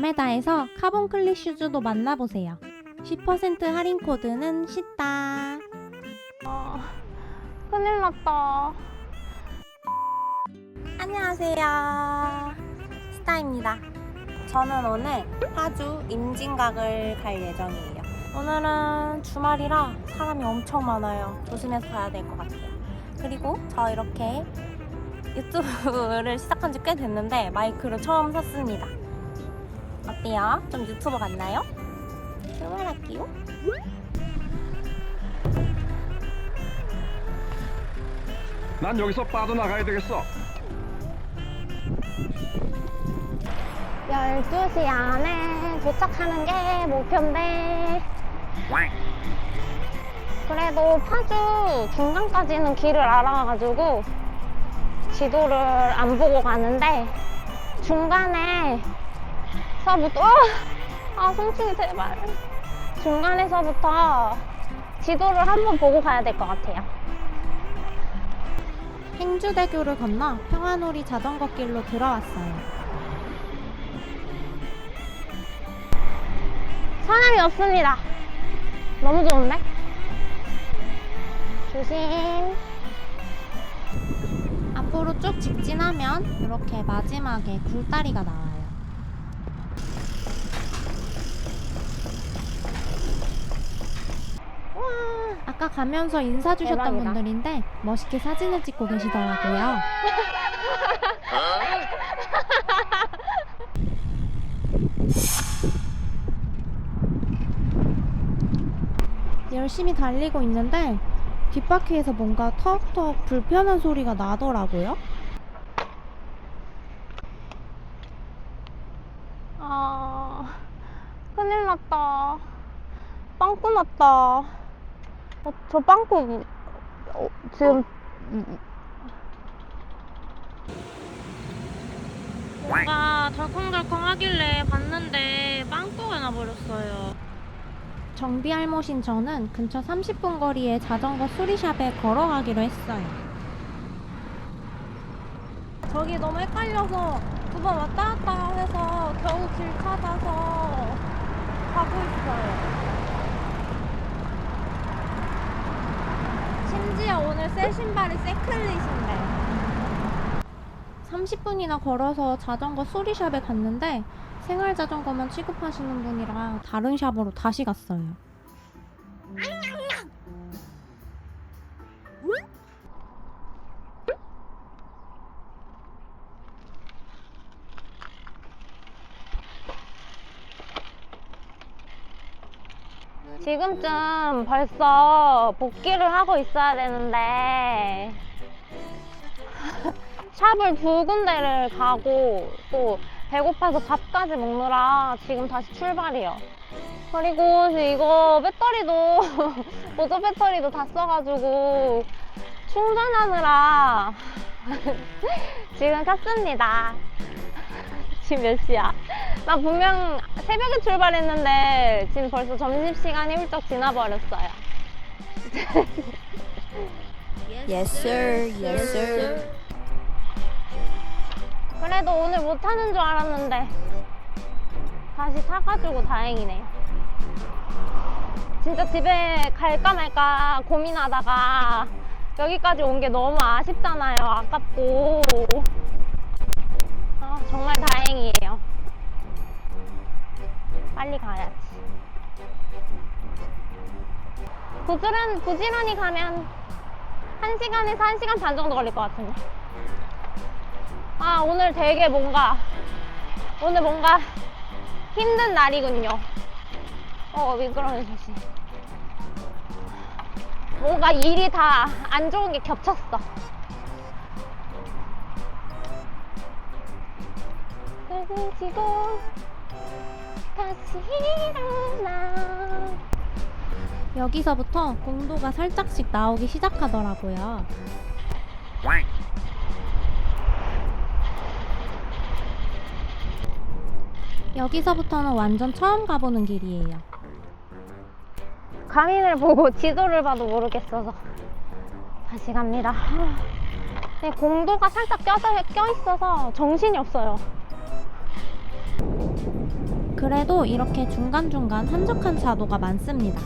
야메다에서 카본 클릭 슈즈도 만나보세요. 10% 할인 코드는 시다. 큰일 났다. 안녕하세요. 스타입니다. 저는 오늘 파주 임진각을 갈 예정이에요. 오늘은 주말이라 사람이 엄청 많아요. 조심해서 가야 될 것 같아요. 그리고 저 이렇게 유튜브를 시작한 지 꽤 됐는데 마이크를 처음 샀습니다. 어때요? 좀 유튜버 같나요? 출발할게요. 난 여기서 빠져나가야 되겠어. 12시 안에 도착하는 게 목표인데. 그래도 파주 중간까지는 길을 알아가지고 지도를 안 보고 가는데 중간에 서부터 아 송충이 제발 중간에서부터 지도를 한번 보고 가야 될 것 같아요. 행주대교를 건너 평화놀이 자전거 길로 들어왔어요. 사람이 없습니다. 너무 좋은데? 조심. 앞으로 쭉 직진하면 이렇게 마지막에 굴다리가 나와요. 와, 아까 가면서 인사 주셨던 대박이다. 분들인데 멋있게 사진을 찍고 계시더라고요. 열심히 달리고 있는데 뒷바퀴에서 뭔가 턱턱 불편한 소리가 나더라고요. 아, 큰일 났다. 빵꾸 났다. 어, 저 빵꾸, 어, 지금, 뭔가 덜컹덜컹 하길래 봤는데 빵꾸가 나버렸어요. 정비 할모신 저는 근처 30분 거리의 자전거 수리샵에 걸어가기로 했어요. 저기 너무 헷갈려서 두 번 왔다 갔다 해서 겨우 길 찾아서 가고 있어요. 심지어 오늘 새 신발이 새클릿인데. 30분이나 걸어서 자전거 수리샵에 갔는데 생활 자전거만 취급하시는 분이라 다른 샵으로 다시 갔어요. 지금쯤 벌써 복귀를 하고 있어야 되는데, 샵을 두 군데를 가고, 또 배고파서 밥까지 먹느라 지금 다시 출발이요. 그리고 이거 배터리도, 보조 배터리도 다 써가지고, 충전하느라 지금 켰습니다. 지금 몇 시야? 나 분명 새벽에 출발했는데 지금 벌써 점심시간이 훌쩍 지나버렸어요. Yes sir, yes sir. 그래도 오늘 못하는 줄 알았는데 다시 타가지고 다행이네요. 진짜 집에 갈까 말까 고민하다가 여기까지 온 게 너무 아쉽잖아요. 아깝고. 아, 정말 다행이에요. 빨리 가야지. 부지런, 부지런히 가면 1시간에서 1시간 반 정도 걸릴 것 같은데. 아, 오늘 되게 뭔가, 오늘 뭔가 힘든 날이군요. 어, 미끄러운 조심. 뭔가 일이 다 안 좋은 게 겹쳤어. 지고 다시 일어나. 여기서부터 공도가 살짝씩 나오기 시작하더라고요. 여기서부터는 완전 처음 가보는 길이에요. 가민을 보고 지도를 봐도 모르겠어서 다시 갑니다. 네, 공도가 살짝 껴서, 껴있어서 정신이 없어요. 그래도 이렇게 중간중간 한적한 차도가 많습니다.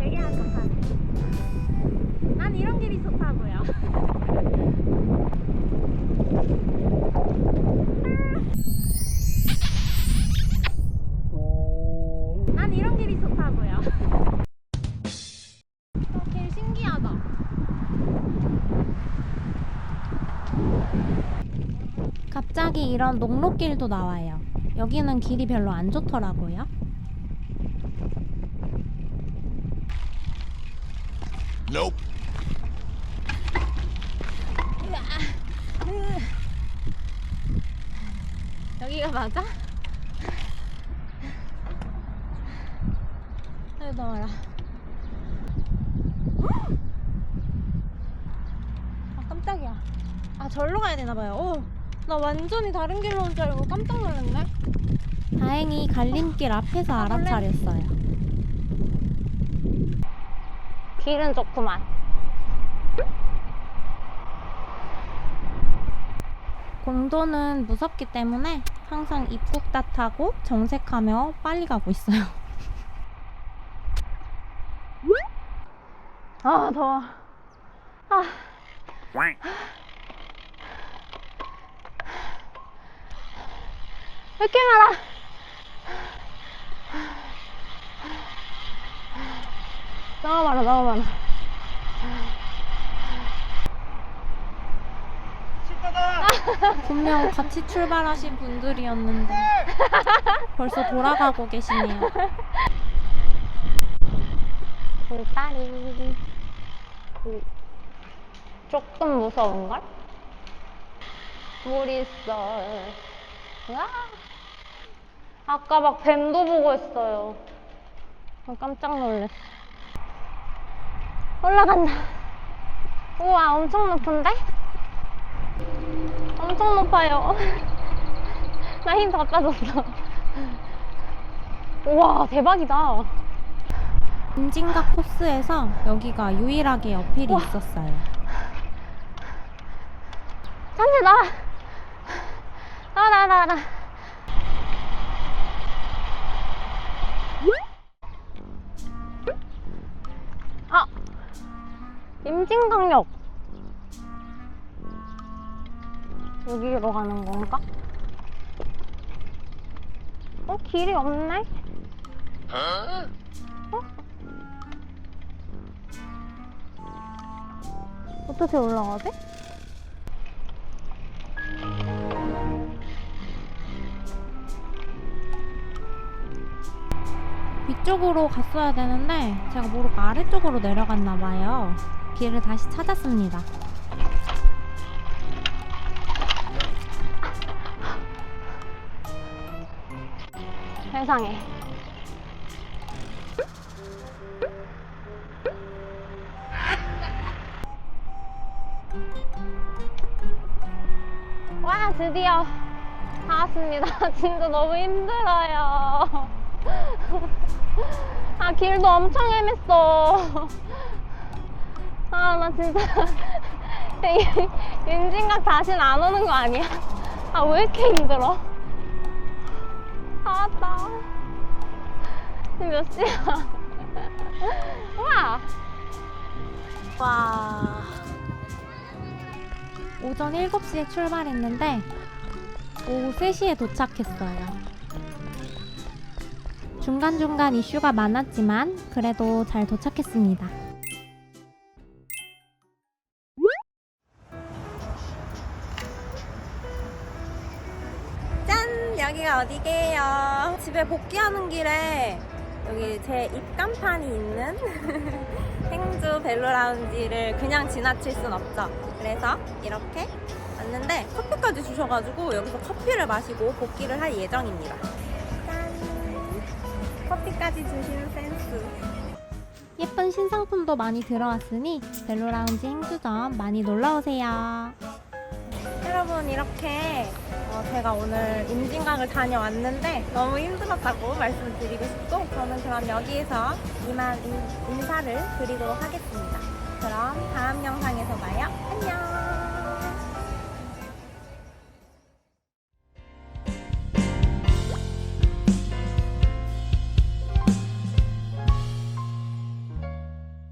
되게 한적하네. 난 이런 길이 좋다고요. 난 이런 길이 좋다고요. 갑자기 이런 녹록길도 나와요. 여기는 길이 별로 안 좋더라고요. Nope. 여기가 맞아? 아유 더워라 아 깜짝이야 아 절로 가야 되나봐요 오, 나 완전히 다른 길로 온 줄 알고 깜짝 놀랐네 다행히 갈림길 앞에서 알아차렸어요 길은 좋구만. 공도는 무섭기 때문에 항상 입국 탓하고 정색하며 빨리 가고 있어요 아, 더워. 아. 이렇게 많아? 너무 많아, 너무 많아. 분명 같이 출발하신 분들이었는데 벌써 돌아가고 계시네요. 불다리. 그, 조금 무서운걸? 물 있어. 와. 아까 막 뱀도 보고 있어요. 아, 깜짝 놀랐어. 올라간다. 우와, 엄청 높은데? 엄청 높아요. 나 힘 다 빠졌어. 우와, 대박이다. 임진각 코스에서 여기가 유일하게 어필이 우와. 있었어요. 잠시 나와. 나와, 나와, 나와, 나와. 임진강역. 여기로 가는 건가? 어, 길이 없네? Huh? 어떻게 올라가지? 위쪽으로 갔어야 되는데 제가 모르고 아래쪽으로 내려갔나 봐요. 길을 다시 찾았습니다. 세상에. 와, 드디어 다 왔습니다. 진짜 너무 힘들어요. 아, 길도 엄청 헤맸어. 아, 나 진짜. 윤진각 다신 안 오는 거 아니야? 아, 왜 이렇게 힘들어? 다 왔다. 지금 몇 시야? 우와! 와. 오전 7시에 출발했는데 오후 3시에 도착했어요. 중간중간 이슈가 많았지만 그래도 잘 도착했습니다. 여기가 어디게요? 집에 복귀하는 길에 여기 제 입간판이 있는 행주 벨로라운지를 그냥 지나칠 순 없죠. 그래서 이렇게 왔는데 커피까지 주셔가지고 여기서 커피를 마시고 복귀를 할 예정입니다. 짠! 커피까지 주시는 센스. 예쁜 신상품도 많이 들어왔으니 벨로라운지 행주점 많이 놀러오세요. 여러분 이렇게 어, 제가 오늘 임진각을 다녀왔는데 너무 힘들었다고 말씀드리고 싶고 저는 그럼 여기에서 이만 인, 인사를 드리도록 하겠습니다. 그럼 다음 영상에서 봐요. 안녕.